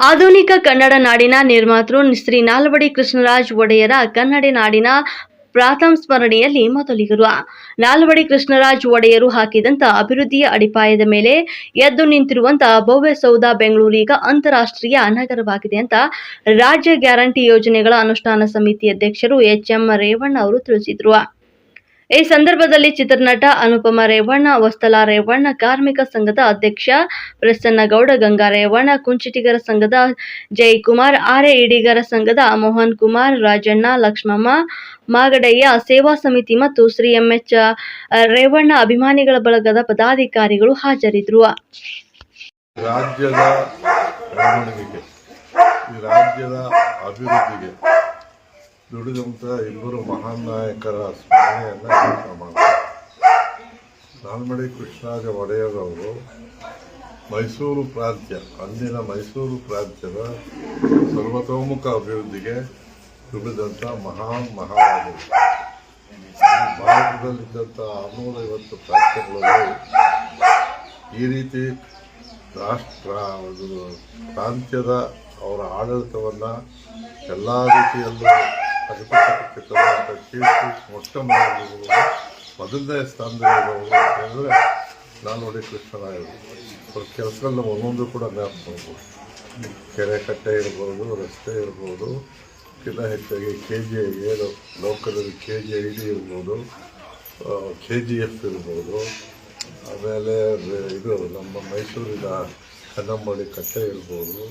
ಆಧುನಿಕ ಕನ್ನಡ ನಾಡಿನ ನಿರ್ಮಾತೃ ಶ್ರೀ ನಾಲ್ವಡಿ ಕೃಷ್ಣರಾಜ್ ಒಡೆಯರ ಕನ್ನಡ ನಾಡಿನ ಪ್ರಾಥಮ ಸ್ಮರಣೆಯಲ್ಲಿ ಮೊದಲಿಗರು. ನಾಲ್ವಡಿ ಕೃಷ್ಣರಾಜ್ ಒಡೆಯರು ಹಾಕಿದಂತ ಅಭಿವೃದ್ಧಿಯ ಅಡಿಪಾಯದ ಮೇಲೆ ಎದ್ದು ನಿಂತಿರುವಂತಹ ಭವ್ಯ ಸೌಧ ಬೆಂಗಳೂರು ಈಗ ಅಂತಾರಾಷ್ಟ್ರೀಯ ನಗರವಾಗಿದೆ ಅಂತ ರಾಜ್ಯ ಗ್ಯಾರಂಟಿ ಯೋಜನೆಗಳ ಅನುಷ್ಠಾನ ಸಮಿತಿ ಅಧ್ಯಕ್ಷರು ಎಚ್ ಎಂ ರೇವಣ್ಣ ಅವರು ತಿಳಿಸಿದರು. ಈ ಸಂದರ್ಭದಲ್ಲಿ ಚಿತ್ರನಟ ಅನುಪಮ ರೇವಣ್ಣ ವಸ್ತಲ ರೇವಣ್ಣ, ಕಾರ್ಮಿಕ ಸಂಘದ ಅಧ್ಯಕ್ಷ ಪ್ರಸನ್ನಗೌಡ, ಗಂಗಾ ರೇವಣ್ಣ, ಕುಂಚಿಟಿಗರ ಸಂಘದ ಜಯಕುಮಾರ್ ಆರೆ ಇಡಿಗರ ಸಂಘದ ಮೋಹನ್ ಕುಮಾರ್, ರಾಜಣ್ಣ, ಲಕ್ಷ್ಮಮ್ಮ, ಮಾಗಡಯ್ಯ, ಸೇವಾ ಸಮಿತಿ ಮತ್ತು ಶ್ರೀ ಎಂಎಚ್ ರೇವಣ್ಣ ಅಭಿಮಾನಿಗಳ ಬಳಗದ ಪದಾಧಿಕಾರಿಗಳು ಈ ರಾಜ್ಯದ ಅಭಿವೃದ್ಧಿಗೆ ದುಡಿದಂಥ ಇಬ್ಬರು ಮಹಾನ್ ನಾಯಕರ ಸ್ಮರಣೆಯನ್ನು ಕೆಲಸ ಮಾಡ್ತಾರೆ. ನಾಲ್ಮಡಿ ಕೃಷ್ಣರಾಜ ಒಡೆಯರವರು ಮೈಸೂರು ಪ್ರಾಂತ್ಯ, ಅಂದಿನ ಮೈಸೂರು ಪ್ರಾಂತ್ಯದ ಸರ್ವತೋಮುಖ ಅಭಿವೃದ್ಧಿಗೆ ದುಡಿದಂಥ ಮಹಾನ್ ಮಹಾರಾಜರು. ಭಾರತದಲ್ಲಿದ್ದಂಥ ಆರುನೂರೈವತ್ತು ಪ್ರಾಂತ್ಯಗಳಲ್ಲಿ ಈ ರೀತಿ ರಾಷ್ಟ್ರ ಪ್ರಾಂತ್ಯದ ಅವರ ಆಡಳಿತವನ್ನು ಎಲ್ಲ ರೀತಿಯಲ್ಲೂ ತರುವಂಥ ಕೀರ್ತಿ ಮೊಟ್ಟ ಮೊದಲು ಮೊದಲನೇ ಸ್ಥಾನದಲ್ಲಿರುವವರು ಅಂತಂದರೆ ನೋಡಿ ಕೃಷ್ಣನಾಗಿರ್ಬೋದು ಅವ್ರ ಕೆಲಸಗಳನ್ನ ಒಂದೊಂದು ಕೂಡ ಜ್ಞಾಪಿಸ್ಬೋದು ಕೆರೆ ಕಟ್ಟೆ ಇರ್ಬೋದು ರಸ್ತೆ ಇರ್ಬೋದು ಕಿನ್ನ ಹೆಚ್ಚಾಗಿ ಕೆ ಜಿ ಏನು ಲೋಕಲಲ್ಲಿ ಕೆ ಜಿ ಐ ಡಿ ಇರ್ಬೋದು ಕೆ ಜಿ ಎಫ್ ಇರ್ಬೋದು ಆಮೇಲೆ ಇದು ನಮ್ಮ ಮೈಸೂರಿನ ಕನ್ನಂಬಾಡಿ ಕಟ್ಟೆ ಇರ್ಬೋದು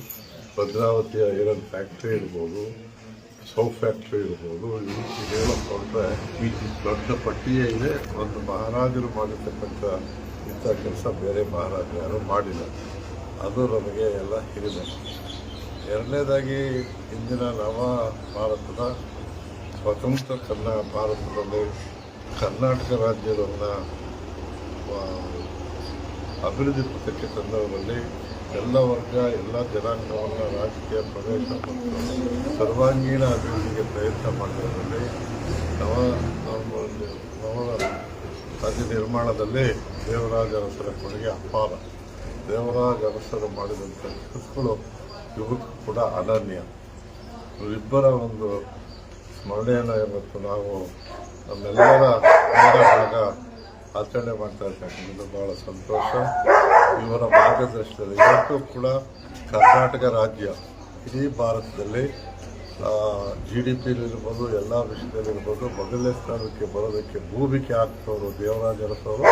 ಭದ್ರಾವತಿಯ ಐರನ್ ಫ್ಯಾಕ್ಟ್ರಿ ಇರ್ಬೋದು ಸೌ ಫ್ಯಾಕ್ಟ್ರಿ ಇರ್ಬೋದು ಈ ರೀತಿ ಈ ದೊಡ್ಡ ಪಟ್ಟಿಯೇ ಇದೆ. ಒಂದು ಮಹಾರಾಜರು ಮಾಡಿರ್ತಕ್ಕಂಥ ಇಂಥ ಕೆಲಸ ಬೇರೆ ಮಹಾರಾಜರು ಯಾರೂ ಮಾಡಿಲ್ಲ. ಅದು ನಮಗೆ ಎಲ್ಲ ಹಿರಿದೆ ಎರಡನೇದಾಗಿ, ಇಂದಿನ ನವ ಭಾರತದ ಸ್ವತಂತ್ರ ಕನ್ನ ಭಾರತದಲ್ಲಿ ಕರ್ನಾಟಕ ರಾಜ್ಯವನ್ನು ಅಭಿವೃದ್ಧಿ ಪಥಕ್ಕೆ ತಂದವರಲ್ಲಿ ಎಲ್ಲ ವರ್ಗ, ಎಲ್ಲ ಜನಾಂಗವನ್ನು ರಾಜಕೀಯ ಪ್ರವೇಶ ಮತ್ತು ಸರ್ವಾಂಗೀಣ ಅಭಿವೃದ್ಧಿಗೆ ಪ್ರಯತ್ನ ಮಾಡುವುದರಲ್ಲಿ ನವ ನವ ರಾಜ್ಯ ನಿರ್ಮಾಣದಲ್ಲಿ ದೇವರಾಜ ಅರಸರ ಕೊಡುಗೆ ಅಪಾರ. ದೇವರಾಜ ಅರಸರು ಮಾಡಿದಂಥ ಕೆಲಸಗಳು ಇವತ್ತು ಕೂಡ ಅನನ್ಯ. ಇವರಿಬ್ಬರ ಒಂದು ಸ್ಮರಣೆಯನ್ನು ಇವತ್ತು ನಾವು ನಮ್ಮೆಲ್ಲರ ಭಾಗ ಆಚರಣೆ ಮಾಡ್ತಾ ಇರ್ತಕ್ಕಂಥದ್ದು ಬಹಳ ಸಂತೋಷ. ಇವರ ಮಾರ್ಗದರ್ಶನದಲ್ಲಿ ಇವತ್ತು ಕೂಡ ಕರ್ನಾಟಕ ರಾಜ್ಯ, ಇಡೀ ಭಾರತದಲ್ಲಿ ಜಿ ಡಿ ಪಿಲಿರ್ಬೋದು ಎಲ್ಲ ವಿಷಯದಲ್ಲಿರ್ಬೋದು, ಮೊದಲನೇ ಸ್ಥಾನಕ್ಕೆ ಬರೋದಕ್ಕೆ ಭೂಮಿಕೆ ಆಗ್ತವರು ದೇವರಾಜ ಅರಸವರು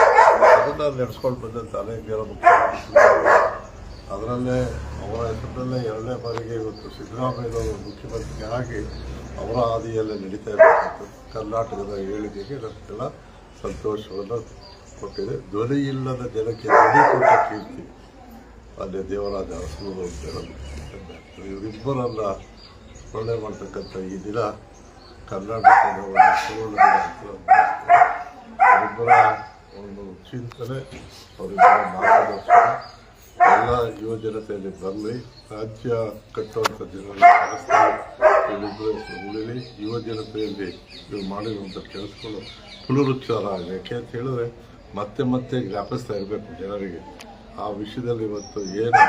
ಅದನ್ನು ನಡೆಸ್ಕೊಂಡು ಬಂದಂಥ ಅನೇಕ ಜನ ಮುಖ್ಯಮಂತ್ರಿ. ಅದರಲ್ಲೇ, ಅವರ ಹೆಸರಿನಲ್ಲೇ ಎರಡನೇ ಬಾರಿಗೆ ಇವತ್ತು ಸಿದ್ದರಾಮಯ್ಯನವರು ಮುಖ್ಯಮಂತ್ರಿ ಆಗಿ ಅವರ ಹಾದಿಯಲ್ಲೇ ನಡೀತಾ ಇರ್ತಕ್ಕಂಥದ್ದು ಕರ್ನಾಟಕದ ಏಳಿಗೆಗೆ ನಮಗೆಲ್ಲ ಸಂತೋಷವನ್ನು ಕೊಟ್ಟಿದೆ. ಧ್ವನಿ ಇಲ್ಲದ ಜನಕ್ಕೆ ಧ್ವನಿ ಕೊಟ್ಟ ಕೀರ್ತಿ. ಅಲ್ಲಿ ದೇವರಾಜ ಅರಸೂರು ಅಂತ ಹೇಳೋದು. ಇವರಿಬ್ಬರನ್ನ ಸ್ಮರಣೆ ಮಾಡ್ತಕ್ಕಂಥ ಈ ದಿನ ಕರ್ನಾಟಕದ ಒಂದು ಸುವರ್ಣ ಅವರಿಬ್ಬರ ಒಂದು ಚಿಂತನೆ, ಅವರಿಬ್ಬರ ಮಾರ್ಗದರ್ಶನ, ಎಲ್ಲ ಯುವ ಜನತೆಯಲ್ಲಿ ಬರಲಿ. ರಾಜ್ಯ ಕಟ್ಟುವಂಥ ಜನರಲ್ಲಿ ಇವರಿಬ್ಬರು ಉಳಿಲಿ ಯುವ ಜನತೆಯಲ್ಲಿ ಇವರು ಮಾಡಿರುವಂಥ ಕೆಲಸಗಳು ಪುನರುಚ್ಚಾರ ಆಗಲಿ ಯಾಕೆ ಅಂತ ಹೇಳಿದ್ರೆ ಮತ್ತೆ ಮತ್ತೆ ಜ್ಞಾಪಿಸ್ತಾ ಇರಬೇಕು ಜನರಿಗೆ. ಆ ವಿಷಯದಲ್ಲಿ ಇವತ್ತು ಏನು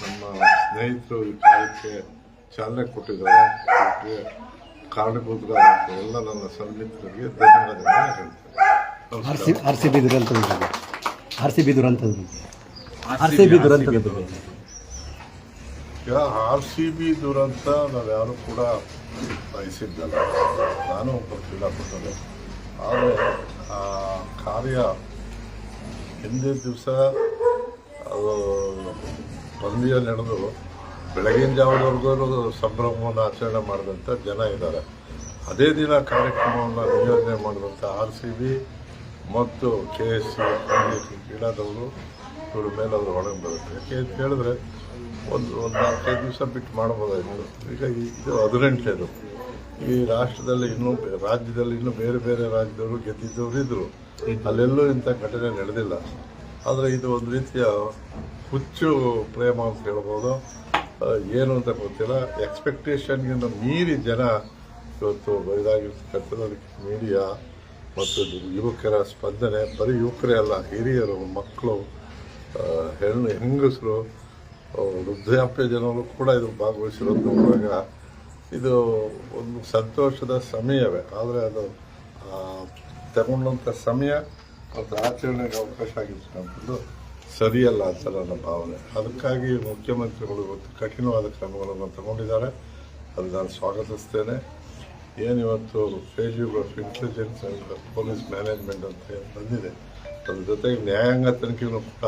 ನಮ್ಮ ಸ್ನೇಹಿತರು ಈ ಕಾರ್ಯಕ್ಕೆ ಚಾಲನೆ ಕೊಟ್ಟಿದ್ದಾರೆ ಇದಕ್ಕೆ ಕಾರಣಭೂತರಾದಂಥ ಎಲ್ಲ ನನ್ನ ಸನ್ನಿಹಿತರಿಗೆ ಧನ್ಯವಾದಗಳನ್ನು ಹೇಳ್ತೇನೆ. R C R C B ದುರಂತದ ಬಗ್ಗೆ ಆರ್ ಸಿ ಬಿ ದುರಂತದ ಬಗ್ಗೆ ಆರ್ ಸಿ ಬಿ ದುರಂತದ ಬಗ್ಗೆ ಈಗ ಆರ್ ಸಿ ಬಿ ದುರಂತ ನಾವ್ಯಾರು ಕೂಡ ಬಯಸಿದ್ದಲ್ಲ. ನಾನು ಗೊತ್ತಿಲ್ಲ ಪಟ್ಟದೆ ಆದರೆ ಆ ಕಾರ್ಯ ಹಿಂದಿನ ದಿವಸ ಅದು ಪಂದ್ಯ ನಡೆದು ಬೆಳಗಿನ ಜಾವದವರೆಗೂ ಸಂಭ್ರಮವನ್ನು ಆಚರಣೆ ಮಾಡಿದಂಥ ಜನ ಇದ್ದಾರೆ. ಅದೇ ದಿನ ಕಾರ್ಯಕ್ರಮವನ್ನು ನಿಯೋಜನೆ ಮಾಡಿದಂಥ ಆರ್ ಸಿ ಬಿ ಮತ್ತು ಕೆ ಎಸ್ ಸಿ ಕ್ರೀಡಾದವರು ಇವ್ರ ಮೇಲೆ ಅದ್ರ ಒಳಗೆ ಬರುತ್ತೆ. ಯಾಕೆ ಅಂತ ಹೇಳಿದ್ರೆ ಒಂದು ಒಂದು ನಾಲ್ಕೈದು ದಿವಸ ಬಿಟ್ಟು ಮಾಡ್ಬೋದಾಗಿತ್ತು ಈಗ ಇದು ಹದಿನೆಂಟನೇದು ಈ ರಾಷ್ಟ್ರದಲ್ಲಿ ಇನ್ನೂ ರಾಜ್ಯದಲ್ಲಿ ಇನ್ನೂ ಬೇರೆ ಬೇರೆ ರಾಜ್ಯದವರು ಗೆದ್ದಿದ್ದವರು ಇದ್ದರು ಅಲ್ಲೆಲ್ಲೂ ಇಂಥ ಘಟನೆ ನಡೆದಿಲ್ಲ. ಆದರೆ ಇದು ಒಂದು ರೀತಿಯ ಹುಚ್ಚು ಪ್ರೇಮ ಅಂತ ಹೇಳ್ಬೋದು. ಏನು ಅಂತ ಗೊತ್ತಿಲ್ಲ. ಎಕ್ಸ್ಪೆಕ್ಟೇಷನ್ಗಿಂತ ಮೀರಿ ಜನ ಇವತ್ತು ಇದಾಗಿರ್ತಕ್ಕಂಥದ್ದು ಅದಕ್ಕೆ ಮೀಡಿಯಾ ಮತ್ತು ಯುವಕರ ಸ್ಪಂದನೆ, ಬರೀ ಯುವಕರೇ ಅಲ್ಲ, ಹಿರಿಯರು, ಮಕ್ಕಳು ಹೆಣ್ಣು ಹೆಂಗಸರು ವೃದ್ಧಾಪ್ಯ ಜನರು ಕೂಡ ಇದು ಭಾಗವಹಿಸಿರೋದು ನೋಡುವಾಗ ಇದು ಒಂದು ಸಂತೋಷದ ಸಮಯವೇ. ಆದರೆ ಅದು ತಗೊಂಡಂಥ ಸಮಯ ಮತ್ತು ಆಚರಣೆಗೆ ಅವಕಾಶ ಆಗಿರ್ತಕ್ಕಂಥದ್ದು ಸರಿಯಲ್ಲ ಅಂತ ನನ್ನ ಭಾವನೆ. ಅದಕ್ಕಾಗಿ ಮುಖ್ಯಮಂತ್ರಿಗಳು ಇವತ್ತು ಕಠಿಣವಾದ ಕ್ರಮಗಳನ್ನು ತಗೊಂಡಿದ್ದಾರೆ. ಅದು ನಾನು ಸ್ವಾಗತಿಸ್ತೇನೆ. ಏನಿವತ್ತು failure of intelligence and police management ಅಂತ ಬಂದಿದೆ, ಅದ್ರ ಜೊತೆಗೆ ನ್ಯಾಯಾಂಗ ತನಿಖೆಗಳು ಕೂಡ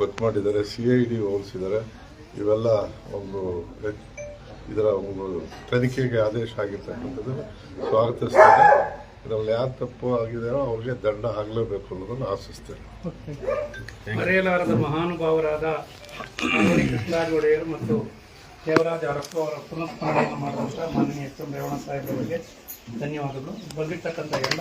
ಗೊತ್ತು ಮಾಡಿದ್ದಾರೆ ಸಿ ಐ ಡಿ ಹೋಲಿಸಿದ್ದಾರೆ ಇವೆಲ್ಲ ಒಂದು ಇದರ ಒಂದು ತನಿಖೆಗೆ ಆದೇಶ ಆಗಿರ್ತಕ್ಕಂಥದ್ದನ್ನು ಸ್ವಾಗತಿಸ್ತೇನೆ. ಇದರಲ್ಲಿ ಯಾರು ತಪ್ಪು ಆಗಿದೆಯೋ ಅವ್ರಿಗೆ ದಂಡ ಆಗಲೇಬೇಕು ಅನ್ನೋದನ್ನು ಆಶಿಸ್ತೇನೆ. ಮರೆಯಲಾರದ ಮಹಾನುಭಾವರಾದ ಒಡೆಯರು ಮತ್ತು ದೇವರಾಜ ಅರಸು ಅವರ ಪುನಃಸ್ಮರಣೆಯನ್ನು ಮಾನ್ಯ ಎಚ್ ಎಂ ರೇವಣ ಸಾಹೇಬರಿಗೆ ಧನ್ಯವಾದಗಳು. ಬಂದಿರ್ತಕ್ಕಂಥ ಎಲ್ಲ